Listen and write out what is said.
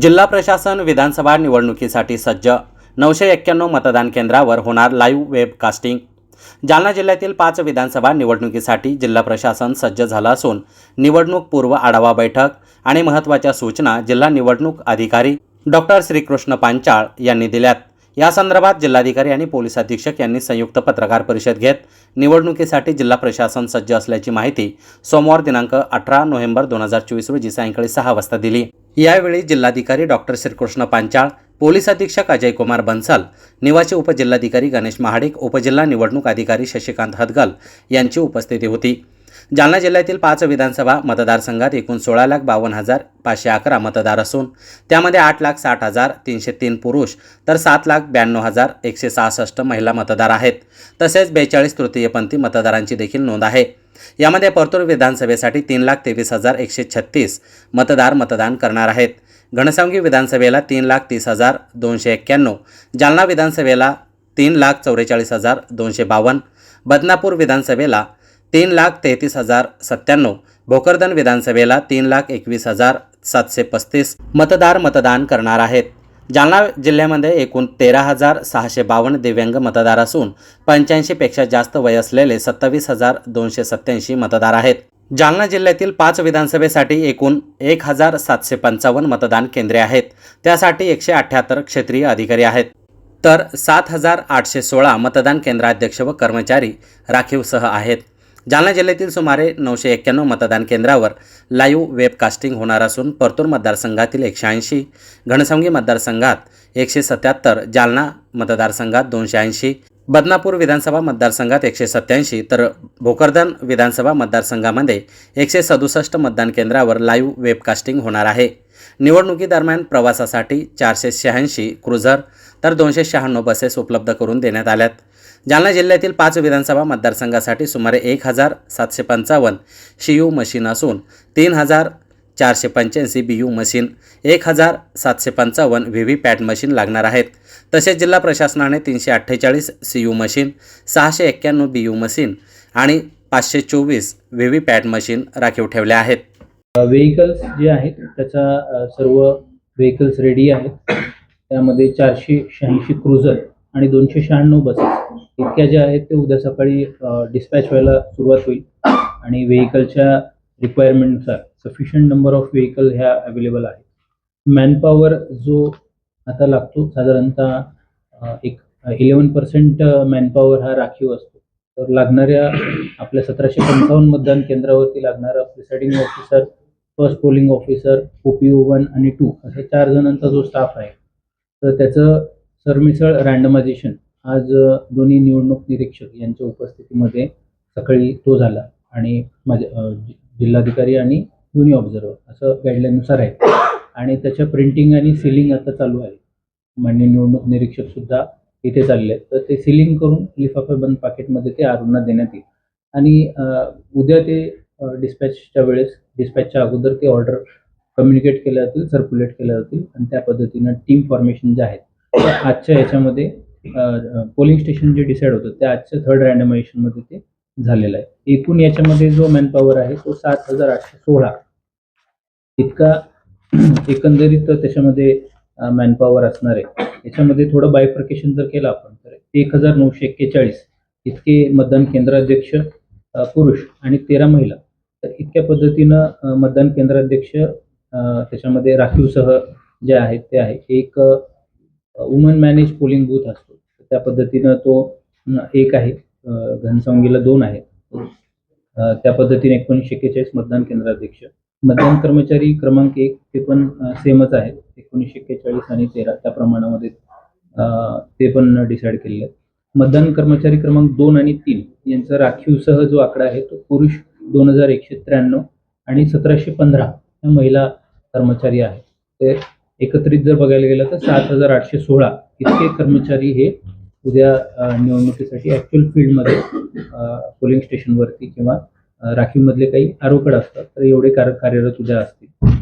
जिल्हा प्रशासन विधानसभा निवडणुकीसाठी सज्ज. नऊशे एक्क्याण्णव मतदान केंद्रावर होणार लाईव्ह वेबकास्टिंग जालना जिल्ह्यातील पाच विधानसभा निवडणुकीसाठी जिल्हा प्रशासन सज्ज झालं असून निवडणूक पूर्व आढावा बैठक आणि महत्त्वाच्या सूचना जिल्हा निवडणूक अधिकारी डॉक्टर श्रीकृष्ण पांचाळ यांनी दिल्यात. या संदर्भात जिल्हाधिकारी आणि पोलीस अधीक्षक यांनी संयुक्त पत्रकार परिषद घेत निवडणुकीसाठी जिल्हा प्रशासन सज्ज असल्याची माहिती सोमवार दिनांक अठरा नोव्हेंबर दोन हजार चोवीस रोजी सायंकाळी सहा वाजता दिली. यावेळी जिल्हाधिकारी डॉक्टर श्रीकृष्ण पांचाळ पोलीस अधीक्षक अजय कुमार बन्सल निवासी उपजिल्हाधिकारी गणेश महाडिक उपजिल्हा निवडणूक अधिकारी शशिकांत हदगल यांची उपस्थिती होती. जालना जिल्ह्यातील पाच विधानसभा मतदारसंघात एकूण सोळा लाख बावन्न हजार पाचशे अकरा मतदार असून त्यामध्ये आठ लाख साठ हजार तीनशे तीन पुरुष तर सात लाख ब्याण्णव हजार एकशे सहासष्ट महिला मतदार आहेत. तसेच बेचाळीस तृतीयपंथी मतदारांची देखील नोंद आहे. यामध्ये परतूर विधानसभेसाठी तीन लाख तेवीस हजार एकशे छत्तीस मतदार मतदान करणार आहेत. घनसावंगी विधानसभेला तीन लाख तीस हजार दोनशे एक्क्याण्णव जालना विधानसभेला तीन लाख चौवेचाळीस हजार दोनशे बावन्न बदनापूर विधानसभेला तीन लाख तेहतीस हजार सत्त्याण्णव. भोकरदन विधानसभेला तीन लाख एकवीस हजार सातशे पस्तीस मतदार मतदान करणार आहेत. जालना जिल्ह्यामध्ये एकूण तेरा हजार सहाशे बावन्न दिव्यांग मतदार असून पंच्याऐंशीपेक्षा जास्त वय असलेले सत्तावीस हजार दोनशे सत्त्याऐंशी मतदार आहेत. जालना जिल्ह्यातील पाच विधानसभेसाठी एकूण एक हजार सातशे पंचावन्न मतदान केंद्रे आहेत. त्यासाठी एकशे अठ्ठ्याहत्तर क्षेत्रीय अधिकारी आहेत. तर सात हजार आठशे सोळा मतदान केंद्राध्यक्ष व कर्मचारी राखीवसह आहेत. जालना जिल्ह्यातील सुमारे नऊशे एक्क्याण्णव मतदान केंद्रावर लाईव्ह वेबकास्टिंग होणार असून परतूर मतदारसंघातील एकशे ऐंशी घनसंगी मतदारसंघात एकशे सत्याहत्तर जालना मतदारसंघात दोनशे ऐंशी बदनापूर विधानसभा मतदारसंघात एकशे सत्याऐंशी तर भोकरदन विधानसभा मतदारसंघामध्ये एकशे सदुसष्ट मतदान केंद्रावर लाईव्ह वेबकास्टिंग होणार आहे. निवडणुकीदरम्यान प्रवासासाठी चारशे शहाऐंशी क्रुझर तर दोनशे शहाण्णव बसेस उपलब्ध करून देण्यात आल्यात. जालना जिल्ह्यातील पाच विधानसभा मतदारसंघासाठी सुमारे एक हजार सातशे पंचावन्न शियू यू मशीन असून तीन हजार चारशे पंच्याऐंशी बी यू मशीन एक हजार सातशे पंचावन्न व्ही व्ही पॅट मशीन लागणार आहेत. तसेच जिल्हा प्रशासनाने तीनशे अठ्ठेचाळीस सी यू मशीन सहाशे एक्क्याण्णव बी यू मशीन आणि पाचशे चोवीस व्ही व्ही पॅट मशीन राखीव ठेवल्या आहेत. व्हेकल्स जे आहेत त्याचा सर्व व्हेकल्स रेडी आहेत. त्यामध्ये चारशे शहाऐंशी क्रुझर आणि दोनशे शहाण्णव बसेस इतक्या ज्या आहेत ते उद्या सकाळी डिस्पॅच व्हायला सुरुवात होईल. आणि व्हेकलच्या रिक्वायरमेंटनुसार सफिशियंट नंबर ऑफ व्हेकल ह्या अवेलेबल आहेत. मॅनपॉवर जो आता लागतो साधारणतः एक इलेवन पर्सेंट मॅनपॉवर हा राखीव असतो. तर लागणाऱ्या आपल्या सतराशे पंचावन्न मतदान केंद्रावरती लागणारा presiding officer first polling officer O P O one आणि टू असे चार जणांचा जो स्टाफ आहे तर त्याचं सरमिसळ रँडमायझेशन आज दोन्ही निवडणूक निरीक्षक यांच्या उपस्थितीमध्ये सकाळी तो झाला आणि माझे जि- जिल्हाधिकारी आणि दोन्ही ऑब्झर्वर असं गाईडलाईननुसार आहे. आणि त्याच्या प्रिंटिंग आणि सिलिंग आता चालू आहे. मान्य निवडणूक निरीक्षक सुद्धा इथे चालले. आहेत तर ते सिलिंग करून लिफाफेबंद पाकिटमध्ये ते आरूंना देण्यात येईल. आणि उद्या ते डिस्पॅचच्या वेळेस डिस्पॅचच्या अगोदर ते ऑर्डर कम्युनिकेट केल्या जातील सर्क्युलेट केल्या जातील आणि त्या पद्धतीनं टीम फॉर्मेशन जे आहेत आजच्या याच्यामध्ये पोलिंग स्टेशन जे डिसाईड होतं त्या आजच्या थर्ड रँडमायझेशनमध्ये ते झालेलं आहे. एकूण याच्यामध्ये जो मॅनपॉवर आहे तो सात हजार आठशे सोळा. इतका एकंदरीत त्याच्यामध्ये मॅनपॉवर असणार आहे. याच्यामध्ये थोडं बायफर्केशन जर केलं आपण तर एक हजार नऊशे एक्केचाळीस इतके मतदान केंद्राध्यक्ष पुरुष आणि तेरा महिला. तर इतक्या पद्धतीनं मतदान केंद्राध्यक्ष त्याच्यामध्ये राखीवसह जे आहेत ते आहे एक वुमन मॅनेज पोलिंग बूथ असतो. त्या पद्धतीनं तो एक आहे घनसावंगीला दोन आहेत. त्या पद्धतीने एकोणीसशे एक्केचाळीस मतदान केंद्राध्यक्ष. मतदान कर्मचारी क्रमांक एक ते पण सेमच आहेत एकोणीसशे एक्केचाळीस आणि तेरा त्या प्रमाणामध्ये ते पण डिसाईड केलेलं. मतदान कर्मचारी क्रमांक दोन आणि तीन यांचा राखीवसह जो आकडा आहे तो पुरुष दोन हजार एकशे त्र्याण्णव आणि सतराशे पंधरा ह्या महिला कर्मचारी आहेत ते एकत्रित जर बघायला गेलं तर सात हजार आठशे सोळा इतके कर्मचारी हे उद्या निवडणुकीसाठी ॲक्च्युअल फील्डमध्ये पोलिंग स्टेशनवरती किंवा राखीवमधले काही आरोकड असतात तर एवढे कार कार्यरत उद्या असतील.